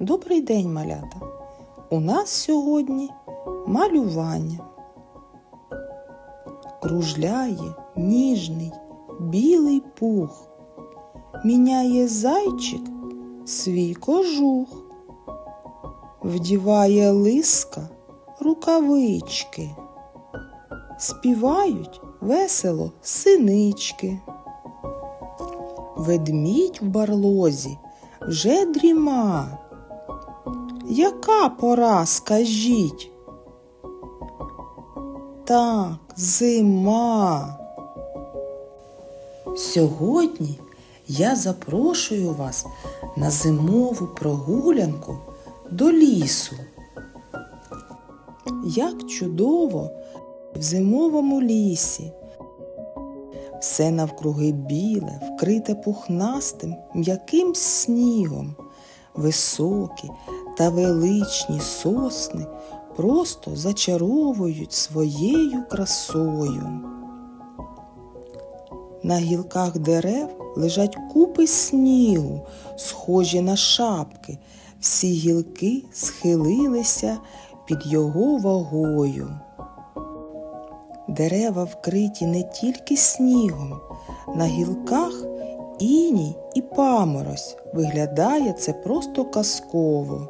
Добрий день, малята! У нас сьогодні малювання. Кружляє ніжний білий пух, міняє зайчик свій кожух, вдіває лиска рукавички, співають весело синички. Ведмідь в барлозі вже дріма. Яка пора, скажіть? Так, зима. Сьогодні я запрошую вас на зимову прогулянку до лісу. Як чудово в зимовому лісі. Все навкруги біле, вкрите пухнастим, м'яким снігом, високі та величні сосни просто зачаровують своєю красою. На гілках дерев лежать купи снігу, схожі на шапки. Всі гілки схилилися під його вагою. Дерева вкриті не тільки снігом, на гілках іній і паморозь. Виглядає це просто казково.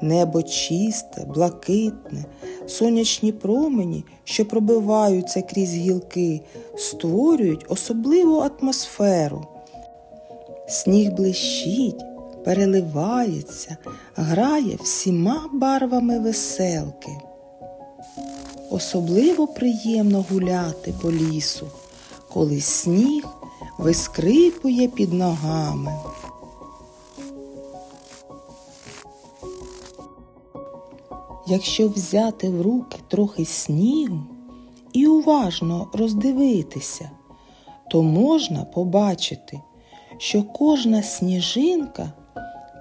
Небо чисте, блакитне, сонячні промені, що пробиваються крізь гілки, створюють особливу атмосферу. Сніг блищить, переливається, грає всіма барвами веселки. Особливо приємно гуляти по лісу, коли сніг вискрипує під ногами. Якщо взяти в руки трохи снігу і уважно роздивитися, то можна побачити, що кожна сніжинка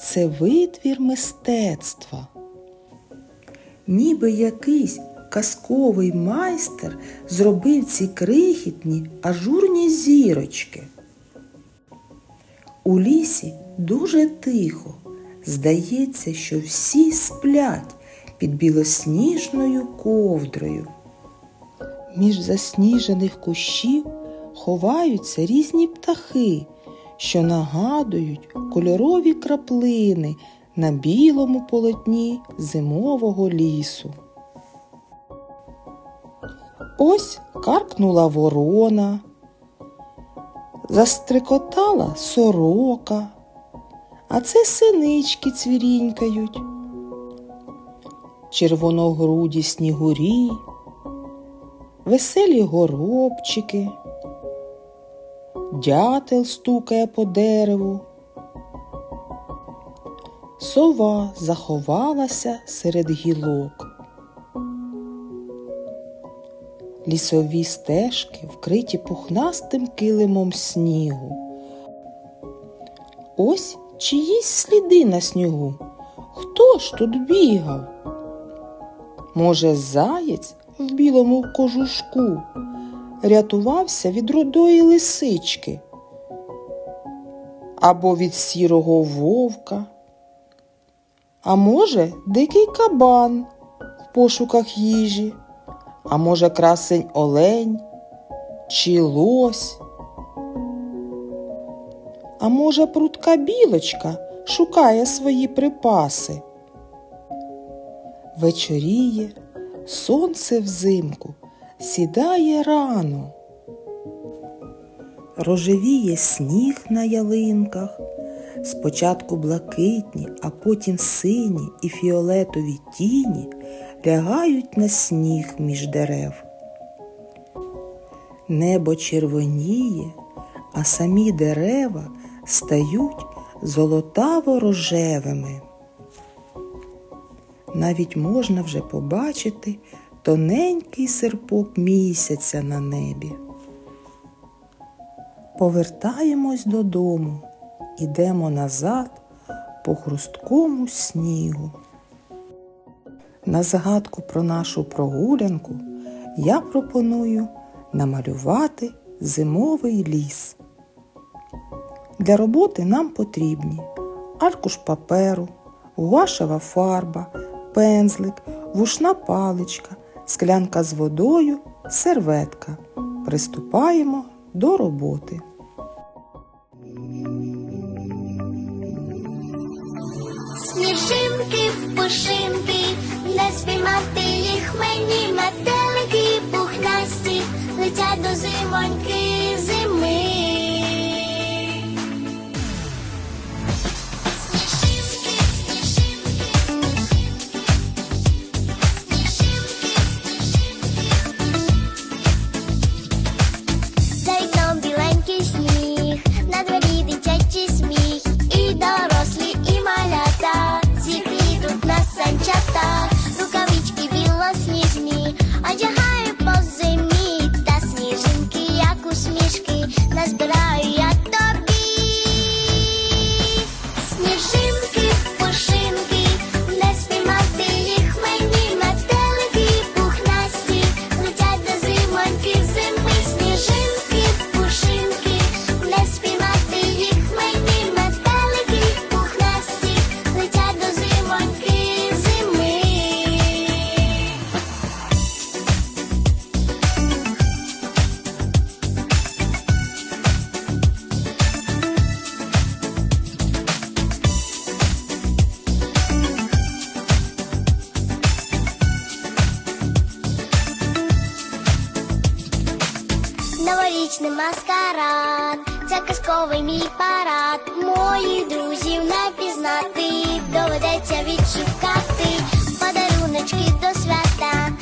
це витвір мистецтва. Ніби якийсь казковий майстер зробив ці крихітні ажурні зірочки. У лісі дуже тихо. Здається, що всі сплять під білосніжною ковдрою. Між засніжених кущів ховаються різні птахи, що нагадують кольорові краплини на білому полотні зимового лісу. Ось каркнула ворона, застрикотала сорока, а це синички цвірінькають, червоногруді снігурі, веселі горобчики, дятел стукає по дереву. Сова заховалася серед гілок. Лісові стежки вкриті пухнастим килимом снігу. Ось чиїсь сліди на снігу. Хто ж тут бігав? Може, заєць в білому кожушку рятувався від рудої лисички або від сірого вовка, а може, дикий кабан в пошуках їжі а може, красень олень чи лось? А може, прутка білочка шукає свої припаси? Вечоріє, сонце взимку сідає рано. Рожевіє сніг на ялинках, спочатку блакитні, а потім сині і фіолетові тіні лягають на сніг між дерев. Небо червоніє, а самі дерева стають золотаво рожевими. Навіть можна вже побачити тоненький серпок місяця на небі. Повертаємось додому, ідемо назад по хрусткому снігу. На згадку про нашу прогулянку я пропоную намалювати зимовий ліс. Для роботи нам потрібні аркуш паперу, гуашева фарба, пензлик, вушна паличка, склянка з водою, серветка. Приступаємо до роботи. сніжинки в пушинки, не спіймати їх мені метелики пухнасті, летять до зимоньки. новорічний маскарад, це казковий мій парад. Мої друзів не пізнати, доведеться відшукати подаруночки до свята.